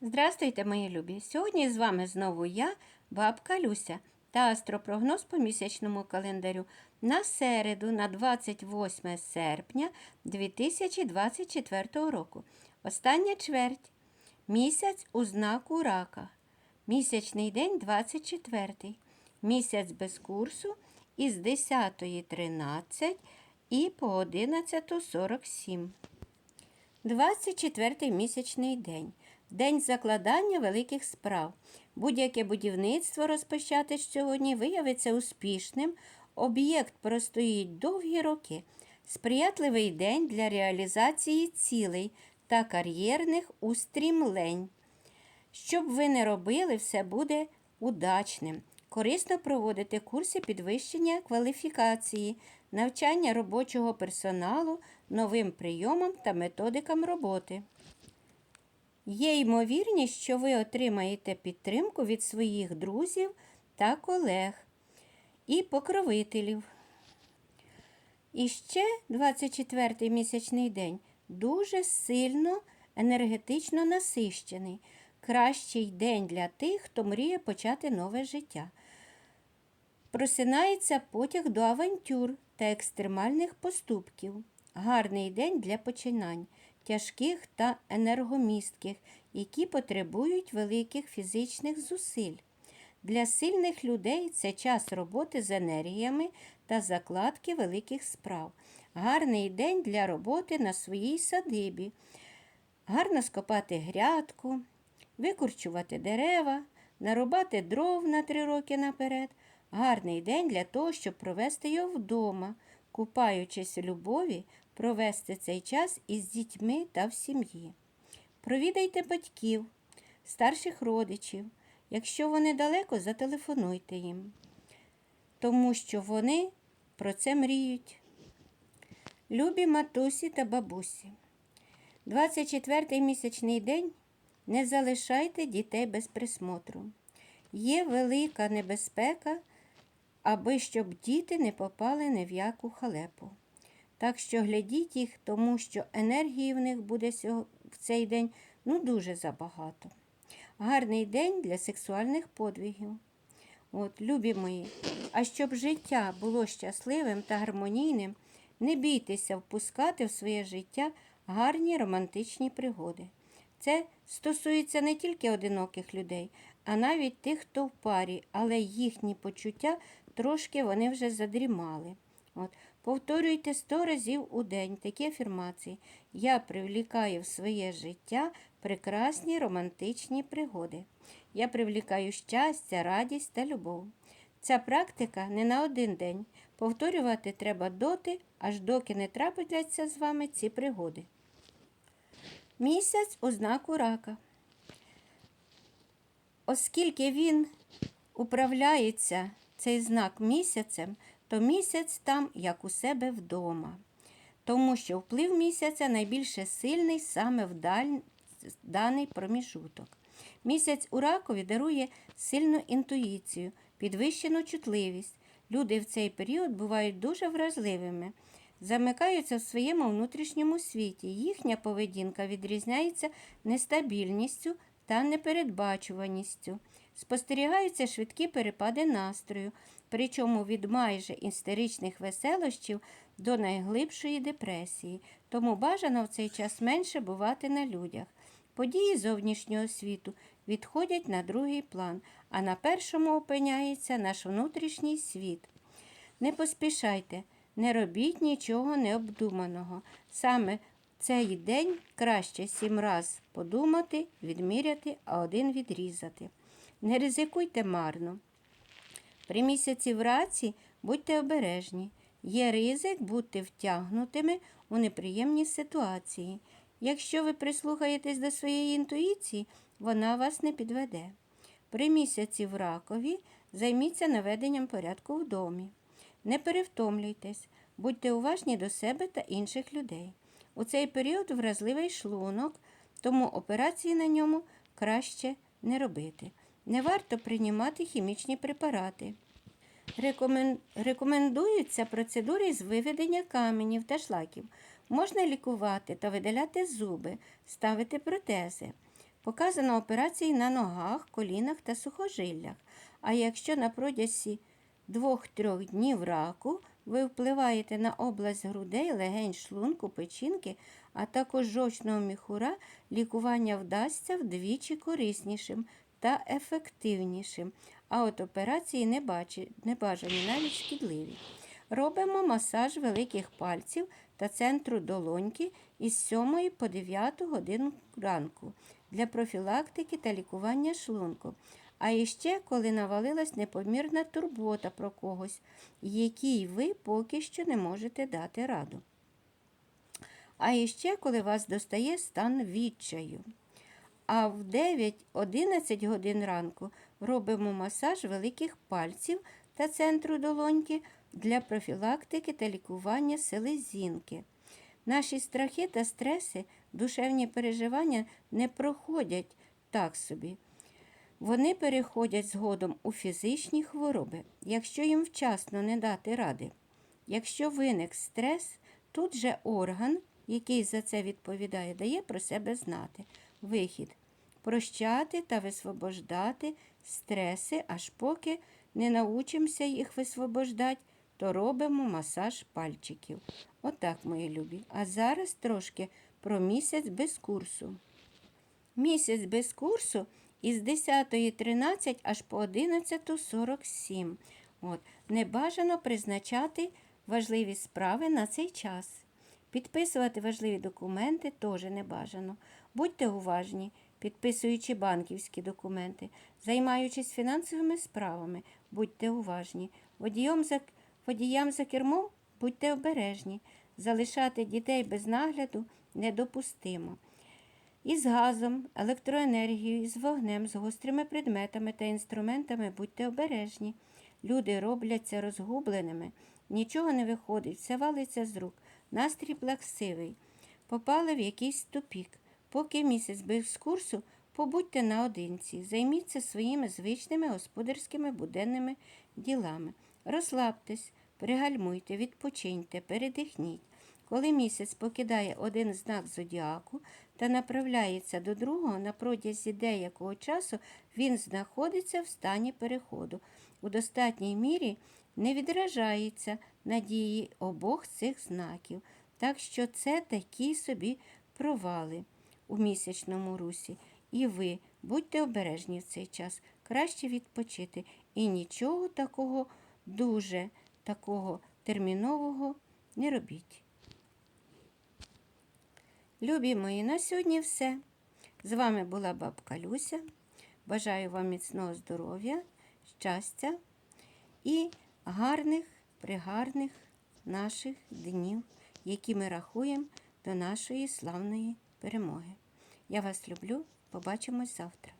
Здравствуйте, мої любі! Сьогодні з вами знову я, бабка Люся, та астропрогноз по місячному календарю на середу, на 28 серпня 2024 року. Остання чверть. Місяць у знаку рака. Місячний день 24. Місяць без курсу із 10.13 і по 11.47. 24-й місячний день. День закладання великих справ. Будь-яке будівництво розпочати сьогодні виявиться успішним. Об'єкт простоїть довгі роки. Сприятливий день для реалізації цілей та кар'єрних устрімлень. Щоб ви не робили, все буде удачним. Корисно проводити курси підвищення кваліфікації, навчання робочого персоналу новим прийомам та методикам роботи. Є ймовірність, що ви отримаєте підтримку від своїх друзів та колег і покровителів. І ще 24-й місячний день дуже сильно енергетично насищений. Кращий день для тих, хто мріє почати нове життя. Просинається потяг до авантюр та екстремальних поступків. Гарний день для починань, тяжких та енергомістких, які потребують великих фізичних зусиль. Для сильних людей це час роботи з енергіями та закладки великих справ. Гарний день для роботи на своїй садибі. Гарно скопати грядку, викурчувати дерева, нарубати дров на три роки наперед. Гарний день для того, щоб провести його вдома, купаючись любові, провести цей час із дітьми та в сім'ї. Провідайте батьків, старших родичів. Якщо вони далеко, зателефонуйте їм, тому що вони про це мріють. Любі матусі та бабусі. 24-й місячний день не залишайте дітей без присмотру. Є велика небезпека, аби щоб діти не попали ні в яку халепу. Так що глядіть їх, тому що енергії в них буде в цей день ну дуже забагато. Гарний день для сексуальних подвигів. От, любі мої, а щоб життя було щасливим та гармонійним, не бійтеся впускати в своє життя гарні романтичні пригоди. Це стосується не тільки одиноких людей, а навіть тих, хто в парі, але їхні почуття трошки вони вже задрімали. От. Повторюйте сто разів у день такі афірмації. Я привлікаю в своє життя прекрасні романтичні пригоди. Я привлікаю щастя, радість та любов. Ця практика не на один день. Повторювати треба доти, аж доки не трапляться з вами ці пригоди. Місяць у знаку рака. Оскільки він управляється цей знак місяцем, то місяць там, як у себе вдома. Тому що вплив місяця найбільше сильний саме в даний проміжуток. Місяць у ракові дарує сильну інтуїцію, підвищену чутливість. Люди в цей період бувають дуже вразливими, замикаються в своєму внутрішньому світі. Їхня поведінка відрізняється нестабільністю та непередбачуваністю. Спостерігаються швидкі перепади настрою, причому від майже істеричних веселощів до найглибшої депресії, тому бажано в цей час менше бувати на людях. Події зовнішнього світу відходять на другий план, а на першому опиняється наш внутрішній світ. Не поспішайте, не робіть нічого необдуманого. Саме цей день краще сім раз подумати, відміряти, а один відрізати. Не ризикуйте марно. При місяці в раці будьте обережні. Є ризик бути втягнутими у неприємні ситуації. Якщо ви прислухаєтесь до своєї інтуїції, вона вас не підведе. При місяці в ракові займіться наведенням порядку в домі. Не перевтомлюйтесь, будьте уважні до себе та інших людей. У цей період вразливий шлунок, тому операції на ньому краще не робити. Не варто приймати хімічні препарати. Рекомен... Рекомендуються процедури з виведення каменів та шлаків. Можна лікувати та видаляти зуби, ставити протези. Показано операції на ногах, колінах та сухожиллях. А якщо на протязі 2-3 днів раку ви впливаєте на область грудей, легень, шлунку, печінки, а також жовчного міхура, лікування вдасться вдвічі кориснішим та ефективнішим. А от операції не, бажані, навіть шкідливі. Робимо масаж великих пальців та центру долоньки із 7 по 9 годину ранку для профілактики та лікування шлунку. А іще, коли навалилась непомірна турбота про когось, якій ви поки що не можете дати раду. А іще, коли вас достає стан відчаю. А в 9-11 годин ранку робимо масаж великих пальців та центру долоньки для профілактики та лікування селезінки. Наші страхи та стреси, душевні переживання не проходять так собі. Вони переходять згодом у фізичні хвороби, якщо їм вчасно не дати ради. Якщо виник стрес, тут же орган, який за це відповідає, дає про себе знати. Вихід прощати та висвобождати стреси, аж поки не научимося їх висвобождати, то робимо масаж пальчиків. Отак, мої любі. А зараз трошки про місяць без курсу. Місяць без курсу із 10.13 аж по 11.47. От. Не бажано призначати важливі справи на цей час. Підписувати важливі документи теж не бажано. Будьте уважні, підписуючи банківські документи, займаючись фінансовими справами, будьте уважні. Водіям за, водіям за кермом будьте обережні. Залишати дітей без нагляду недопустимо. Із газом, електроенергією, з вогнем, з гострими предметами та інструментами будьте обережні. Люди робляться розгубленими, нічого не виходить, все валиться з рук, настрій плаксивий. Попали в якийсь тупік. Поки місяць без курсу, побудьте наодинці, займіться своїми звичними господарськими буденними ділами. Розслабтесь, пригальмуйте, відпочиньте, передихніть. Коли місяць покидає один знак зодіаку та направляється до другого, на протязі деякого часу він знаходиться в стані переходу. У достатній мірі не відражається на дії обох цих знаків. Так що це такі собі провали у місячному русі. І ви будьте обережні в цей час, краще відпочити. І нічого такого дуже такого термінового не робіть. Любі мої, на сьогодні все. З вами була бабка Люся. Бажаю вам міцного здоров'я, щастя і гарних, пригарних наших днів, які ми рахуємо до нашої славної перемоги. Я вас люблю. Побачимось завтра.